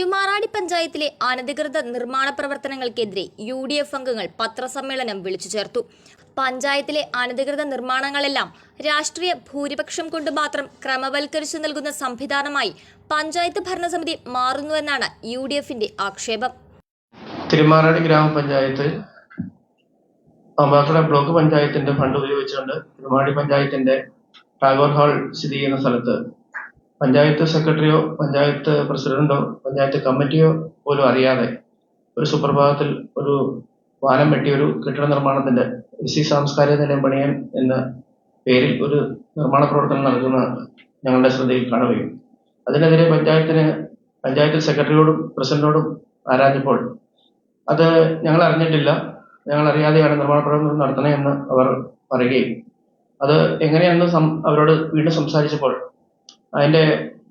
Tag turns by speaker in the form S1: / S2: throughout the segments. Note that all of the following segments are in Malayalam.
S1: തിരുമാറാടി പഞ്ചായത്തിലെ അനധികൃത നിർമ്മാണ പ്രവർത്തനങ്ങൾക്കെതിരെ യു ഡി എഫ് അംഗങ്ങൾ പത്രസമ്മേളനം വിളിച്ചു ചേർത്തു. പഞ്ചായത്തിലെ അനധികൃത നിർമ്മാണങ്ങളെല്ലാം രാഷ്ട്രീയ ഭൂരിപക്ഷം കൊണ്ട് മാത്രം ക്രമവൽക്കരിച്ചു നൽകുന്ന സംവിധാനമായി പഞ്ചായത്ത് ഭരണസമിതി മാറുന്നുവെന്നാണ് യു ഡി എഫിന്റെ ആക്ഷേപം.
S2: തിരുമാറാടി ഗ്രാമപഞ്ചായത്ത് പാമ്പാക്കട ബ്ലോക്ക് പഞ്ചായത്തിന്റെ ഫണ്ട് ഉപയോഗിച്ചുകൊണ്ട് തിരുമാറാടി പഞ്ചായത്തിന്റെ ടാഗോർ ഹാൾ സ്ഥിതി ചെയ്യുന്ന സ്ഥലത്ത് പഞ്ചായത്ത് സെക്രട്ടറിയോ പഞ്ചായത്ത് പ്രസിഡന്റോ പഞ്ചായത്ത് കമ്മിറ്റിയോ പോലും അറിയാതെ ഒരു സുപ്രഭാതത്തിൽ ഒരു വാനം വെട്ടി ഒരു കെട്ടിട നിർമ്മാണത്തിന്റെ സി സാംസ്കാരിക നിലയം പണിയാൻ എന്ന പേരിൽ ഒരു നിർമ്മാണ പ്രവർത്തനം നടക്കുന്ന ഞങ്ങളുടെ ശ്രദ്ധയിൽ കാണുകയും അതിനെതിരെ പഞ്ചായത്തിന് പഞ്ചായത്ത് സെക്രട്ടറിയോടും പ്രസിഡന്റോടും ആരാഞ്ഞപ്പോൾ അത് ഞങ്ങൾ അറിഞ്ഞിട്ടില്ല. ഞങ്ങൾ അറിയാതെയാണ് നിർമ്മാണ പ്രവർത്തനം നടത്തണേ എന്ന് അവർ പറയുകയും അത് എങ്ങനെയാണെന്ന് അവരോട് വീണ്ടും സംസാരിച്ചപ്പോൾ അതിന്റെ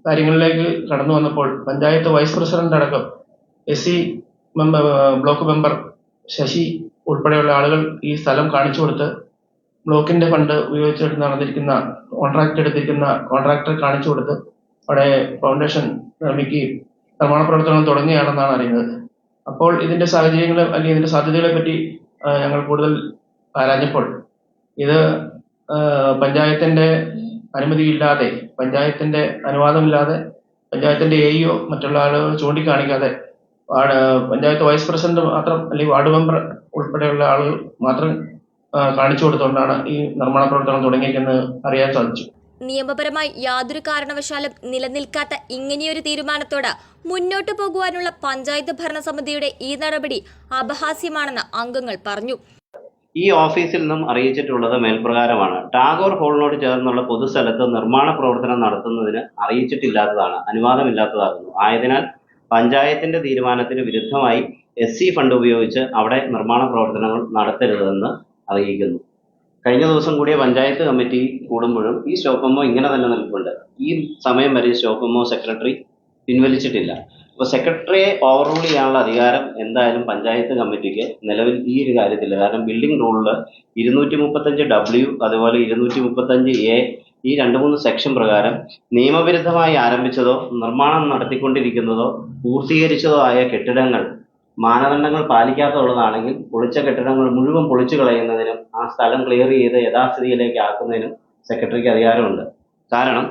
S2: കാര്യങ്ങളിലേക്ക് കടന്നു വന്നപ്പോൾ പഞ്ചായത്ത് വൈസ് പ്രസിഡന്റ് അടക്കം S C member block member Sasi ഉൾപ്പെടെയുള്ള ആളുകൾ ഈ സ്ഥലം കാണിച്ചു കൊടുത്ത് ബ്ലോക്കിന്റെ ഫണ്ട് ഉപയോഗിച്ചിട്ട് നടന്നിരിക്കുന്ന കോൺട്രാക്ട് എടുത്തിരിക്കുന്ന കോൺട്രാക്ടർ കാണിച്ചു കൊടുത്ത് അവിടെ ഫൗണ്ടേഷൻ നിർമ്മിക്കുകയും നിർമ്മാണ പ്രവർത്തനം തുടങ്ങുകയാണെന്നാണ് അറിയുന്നത്. അപ്പോൾ ഇതിന്റെ സാഹചര്യങ്ങൾ അല്ലെങ്കിൽ ഇതിന്റെ സാധ്യതകളെ പറ്റി ഞങ്ങൾ കൂടുതൽ ആരാഞ്ഞപ്പോൾ ഇത് പഞ്ചായത്തിന്റെ അനുമതിയില്ലാതെ പഞ്ചായത്തിന്റെ അനുവാദമില്ലാതെ പഞ്ചായത്തിന്റെ എഇഒ മറ്റുള്ള ആളുകൾ ചൂണ്ടിക്കാണിക്കാതെ പഞ്ചായത്ത് വൈസ് പ്രസിഡന്റ് മാത്രം അല്ലെങ്കിൽ വാർഡ് മെമ്പർ ഉൾപ്പെടെയുള്ള ആളുകൾ മാത്രം കാണിച്ചു കൊടുത്തുകൊണ്ടാണ് ഈ നിർമ്മാണ പ്രവർത്തനം തുടങ്ങിയിരിക്കുന്നത് അറിയാൻ സാധിച്ചു.
S1: നിയമപരമായി യാതൊരു കാരണവശാലും നിലനിൽക്കാത്ത ഇങ്ങനെയൊരു തീരുമാനത്തോട് മുന്നോട്ടു പോകുവാനുള്ള പഞ്ചായത്ത് ഭരണസമിതിയുടെ ഈ നടപടി അപഹാസ്യമാണെന്ന് അംഗങ്ങൾ പറഞ്ഞു.
S3: ഈ ഓഫീസിൽ നിന്നും അറിയിച്ചിട്ടുള്ളത് മേൽപ്രകാരമാണ്. ടാഗോർ ഹാളിനോട് ചേർന്നുള്ള പൊതുസ്ഥലത്ത് നിർമ്മാണ പ്രവർത്തനം നടത്തുന്നതിന് അറിയിച്ചിട്ടില്ലാത്തതാണ് അനുവാദമില്ലാത്തതാകുന്നു. ആയതിനാൽ പഞ്ചായത്തിന്റെ തീരുമാനത്തിന് വിരുദ്ധമായി എസ് സി ഫണ്ട് ഉപയോഗിച്ച് അവിടെ നിർമ്മാണ പ്രവർത്തനങ്ങൾ നടത്തരുതെന്ന് അറിയിക്കുന്നു. കഴിഞ്ഞ ദിവസം കൂടിയ പഞ്ചായത്ത് കമ്മിറ്റി കൂടുമ്പോഴും ഈ ഷോപ്പമ്മോ ഇങ്ങനെ തന്നെ നിൽപ്പുണ്ട്. ഈ സമയം വരെ ഷോപ്പമ്മോ സെക്രട്ടറി പിൻവലിച്ചിട്ടില്ല. അപ്പോൾ സെക്രട്ടറിയെ ഓവർറൂൾ ചെയ്യാനുള്ള അധികാരം എന്തായാലും പഞ്ചായത്ത് കമ്മിറ്റിക്ക് നിലവിൽ ഈ ഒരു കാര്യത്തില്ല കാരണം ബിൽഡിംഗ് റൂളിൽ ഇരുന്നൂറ്റി മുപ്പത്തഞ്ച് ഡബ്ല്യു അതുപോലെ ഇരുന്നൂറ്റി മുപ്പത്തഞ്ച് എ ഈ രണ്ട് മൂന്ന് സെക്ഷൻ പ്രകാരം നിയമവിരുദ്ധമായി ആരംഭിച്ചതോ നിർമ്മാണം നടത്തിക്കൊണ്ടിരിക്കുന്നതോ പൂർത്തീകരിച്ചതോ ആയ കെട്ടിടങ്ങൾ മാനദണ്ഡങ്ങൾ പാലിക്കാത്തുള്ളതാണെങ്കിൽ പൊളിച്ച കെട്ടിടങ്ങൾ മുഴുവൻ പൊളിച്ചു കളയുന്നതിനും ആ സ്ഥലം ക്ലിയർ ചെയ്ത് യഥാസ്ഥിതിയിലേക്ക് ആക്കുന്നതിനും സെക്രട്ടറിക്ക് അധികാരമുണ്ട്. കാരണം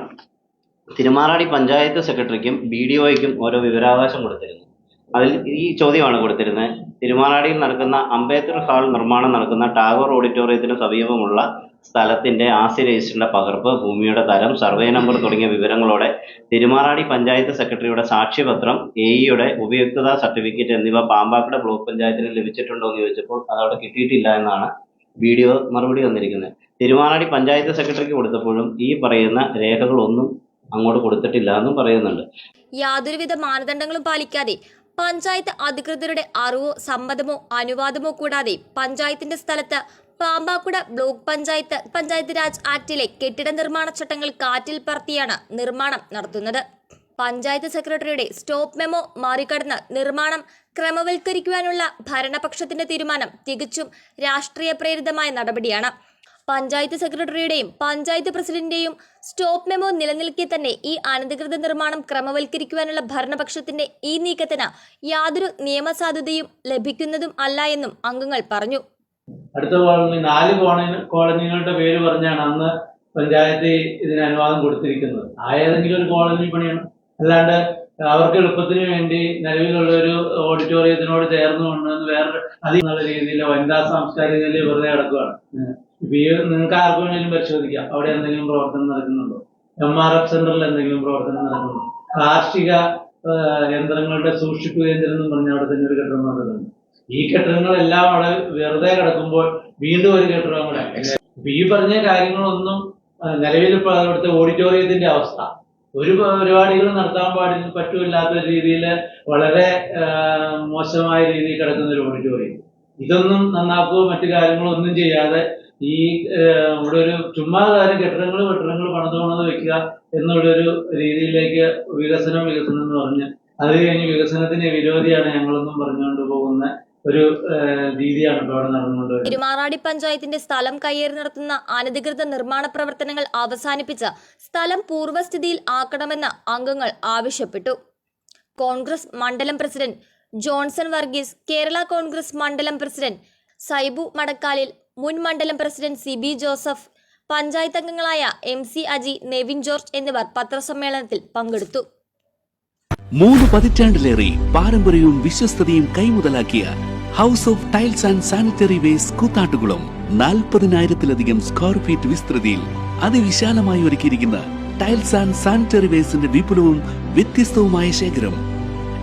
S3: തിരുമാറാടി പഞ്ചായത്ത് സെക്രട്ടറിക്കും ബി ഡി ഒയ്ക്കും ഓരോ വിവരാവകാശം കൊടുത്തിരുന്നു. അതിൽ ഈ ചോദ്യമാണ് കൊടുത്തിരുന്നത്. തിരുമാറാടിയിൽ നടക്കുന്ന അംബേദ്കർ ഹാൾ നിർമ്മാണം നടക്കുന്ന ടാഗോർ ഓഡിറ്റോറിയത്തിന് സമീപമുള്ള സ്ഥലത്തിന്റെ ആസ്തി രജിസ്റ്ററിന്റെ പകർപ്പ് ഭൂമിയുടെ തരം സർവേ നമ്പർ തുടങ്ങിയ വിവരങ്ങളോടെ തിരുമാറാടി പഞ്ചായത്ത് സെക്രട്ടറിയുടെ സാക്ഷ്യപത്രം എ ഇയുടെ ഉപയുക്തതാ സർട്ടിഫിക്കറ്റ് എന്നിവ പാമ്പാക്കട ബ്ലോക്ക് പഞ്ചായത്തിന് ലഭിച്ചിട്ടുണ്ടോ എന്ന് ചോദിച്ചപ്പോൾ അതവിടെ കിട്ടിയിട്ടില്ല എന്നാണ് വീഡിയോ മറുപടി വന്നിരിക്കുന്നത് തിരുമാറാടി പഞ്ചായത്ത് സെക്രട്ടറിക്ക് കൊടുത്തപ്പോഴും ഈ പറയുന്ന രേഖകളൊന്നും അങ്ങോട്ട് കൊടുത്തിട്ടില്ല എന്നും പറയുന്നുണ്ട്.
S1: യാതൊരുവിധ മാനദണ്ഡങ്ങളും പാലിക്കാതെ പഞ്ചായത്ത് അധികൃതരുടെ അറിവോ സമ്മതമോ അനുവാദമോ കൂടാതെ പഞ്ചായത്തിന്റെ സ്ഥലത്ത് പാമ്പാക്കുട ബ്ലോക്ക് പഞ്ചായത്ത് പഞ്ചായത്ത് രാജ് ആക്ടിലെ കെട്ടിട നിർമ്മാണ ചട്ടങ്ങൾ കാറ്റിൽ പറത്തിയാണ് നിർമ്മാണം നടത്തുന്നത്. പഞ്ചായത്ത് സെക്രട്ടറിയുടെ സ്റ്റോപ്പ് മെമ്മോ മറികടന്ന് നിർമ്മാണം ക്രമവൽക്കരിക്കുവാനുള്ള ഭരണപക്ഷത്തിന്റെ തീരുമാനം തികച്ചും രാഷ്ട്രീയ പ്രേരിതമായ നടപടിയാണ്. പഞ്ചായത്ത് സെക്രട്ടറിയുടെയും പഞ്ചായത്ത് പ്രസിഡന്റിന്റെയും സ്റ്റോപ്പ് മെമോ നിലനിൽക്കെ തന്നെ ഈ അനധികൃത നിർമ്മാണം ക്രമവൽക്കരിക്കുവാനുള്ള ഭരണപക്ഷത്തിന്റെ ഈ നീക്കത്തിന് യാതൊരു നിയമസാധുതയും ലഭിക്കുന്നതും അല്ല എന്നും അംഗങ്ങൾ പറഞ്ഞു.
S4: അടുത്ത നാല് കോളനികളുടെ പേര് പറഞ്ഞാണ് അന്ന് പഞ്ചായത്ത് ഇതിന് അനുവാദം കൊടുത്തിരിക്കുന്നത്. ആയതെങ്കിലും ഒരു കോളനി പണിയാണ്. അല്ലാണ്ട് അവർക്ക് എളുപ്പത്തിന് വേണ്ടി നിലവിലുള്ള ഒരു ഓഡിറ്റോറിയത്തിനോട് ചേർന്ന് കൊണ്ടുവന്ന് വേറെ അതിൽ നല്ല രീതിയിൽ വനിതാ സാംസ്കാരിക വെറുതെ കിടക്കുകയാണ് നിങ്ങൾക്ക് ആർക്കും വേണമെങ്കിലും പരിശോധിക്കാം. അവിടെ എന്തെങ്കിലും പ്രവർത്തനം നടക്കുന്നുണ്ടോ? എം ആർ എഫ് സെന്ററിൽ എന്തെങ്കിലും പ്രവർത്തനം നടക്കുന്നുണ്ടോ? കാർഷിക യന്ത്രങ്ങളുടെ സൂക്ഷിപ്പ് കേന്ദ്രം എന്ന് പറഞ്ഞ അവിടെ തന്നെ ഒരു കെട്ടിടം നടക്കുന്നുണ്ട് ഈ കെട്ടിടങ്ങളെല്ലാം അവിടെ വെറുതെ കിടക്കുമ്പോൾ വീണ്ടും ഒരു കെട്ടിടം കൂടെ ഈ പറഞ്ഞ കാര്യങ്ങളൊന്നും നിലവിൽ അവിടുത്തെ ഓഡിറ്റോറിയത്തിന്റെ അവസ്ഥ. ഒരു പരിപാടികൾ നടത്താൻ പാടില്ല പറ്റൂല്ലാത്ത രീതിയിൽ വളരെ മോശമായ രീതിയിൽ കിടക്കുന്ന ഒരു ഓഡിറ്റോറിയം. ഇതൊന്നും നന്നാക്കുകയോ മറ്റു കാര്യങ്ങളോ ഒന്നും ചെയ്യാതെ ഈ നമ്മുടെ ഒരു ചുമ്മാ കാര്യം കെട്ടിടങ്ങൾ കെട്ടിടങ്ങൾ പണിത് പണിത് വെക്കുക എന്നുള്ളൊരു രീതിയിലേക്ക് വികസനം വികസനം എന്ന് പറഞ്ഞ് അത് കഴിഞ്ഞ് വികസനത്തിന് വിരോധിയാണ് ഞങ്ങളൊന്നും പറഞ്ഞുകൊണ്ട് പോകുന്ന ഒരു രീതിയാണ് ഇപ്പോൾ അവിടെ നടന്നുകൊണ്ട്
S1: തിരുമാറാടി പഞ്ചായത്തിന്റെ സ്ഥലം കയ്യേറി നടത്തുന്ന അനധികൃത നിർമ്മാണ പ്രവർത്തനങ്ങൾ അവസാനിപ്പിച്ച് സ്ഥലം പൂർവസ്ഥിതിയിൽ ആക്കണമെന്ന് അംഗങ്ങൾ ആവശ്യപ്പെട്ടു. കോൺഗ്രസ് മണ്ഡലം പ്രസിഡന്റ് ജോൺസൺ വർഗീസ് കേരള കോൺഗ്രസ് മണ്ഡലം പ്രസിഡന്റ് സൈബു മടക്കാലിൽ മുൻ മണ്ഡലം president C B Joseph panchayat അംഗങ്ങളായ M C Aji Nevin George എന്നിവർ പത്രസമ്മേളനത്തിൽ പങ്കെടുത്തു.
S5: മൂന്ന് പതിറ്റാണ്ടിലേറെ പാരമ്പര്യവും വിശ്വസ്തയും കൈമുതലാക്കിയ house of tiles and sanitary waste Koothattukulam നാൽപ്പതിനായിരത്തിലധികം square feet വിസ്തൃതിയിൽ അതിവിശാലമായി ഒരുക്കിയിരിക്കുന്ന ടൈൽസ് ആൻഡ് സാനിറ്ററി വേസ്റ്റിന്റെ വിപുലവും വ്യത്യസ്തവുമായ ശേഖരം